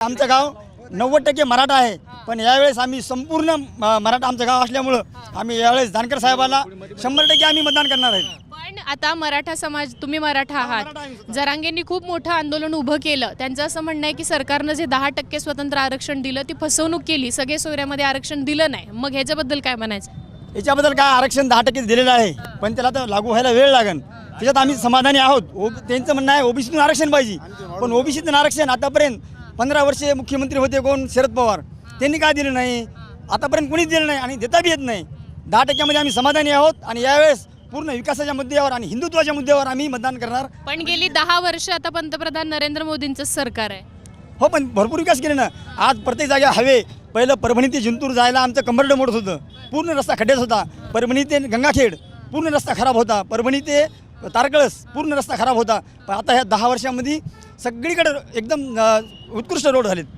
आमचं गाव नव्वद टक्के मराठा आहे. पण यावेळेस आम्ही संपूर्ण मराठा आमचं गाव असल्यामुळं आम्ही यावेळेस जानकर साहेबाला शंभर टक्के आम्ही मतदान करणार आहे. पण आता मराठा समाज तुम्ही मराठा मराठा आहे आहात जरांगेंनी खूप मोठं आंदोलन उभं केलं. त्यांचं असं म्हणणं आहे की सरकारनं जे दहा टक्के स्वतंत्र आरक्षण दिलं ती फसवणूक केली. सगळे सोयऱ्यामध्ये आरक्षण दिलं नाही. मग ह्याच्याबद्दल काय म्हणायचं? याच्याबद्दल काय आरक्षण दहा टक्के दिलेलं आहे पण त्याला तर लागू व्हायला वेळ लागेल त्याच्यात आम्ही समाधानी आहोत. त्यांचं म्हणणं आहे ओबीसीतून आरक्षण पाहिजे. पण ओबीसीतून आरक्षण आतापर्यंत पंधरा वर्षे मुख्यमंत्री होते कोण? शरद पवार. त्यांनी काय दिलं नाही? आतापर्यंत कोणीच दिलं नाही आणि देता बी येत नाही. दहा टक्क्यामध्ये आम्ही समाधानी आहोत आणि यावेळेस पूर्ण विकासाच्या मुद्द्यावर आणि हिंदुत्वाच्या मुद्द्यावर आम्ही मतदान करणार. पण गेली दहा वर्ष आता पंतप्रधान नरेंद्र मोदींचं सरकार आहे. हो पण भरपूर विकास केले ना. आज प्रत्येक जागेवर हवे. पहिलं परभणी ते जिंतूर जायला आमचं कंबरडं मोडत होतं. पूर्ण रस्ता खड्ड्यात होता. परभणी ते गंगाखेड. पूर्ण रस्ता खराब होता. परभणी ते तारकळस पूर्ण रस्ता खराब होता. पण आता ह्या दहा वर्षामध्ये सगळीकडे एकदम उत्कृष्ट रोड झालेत.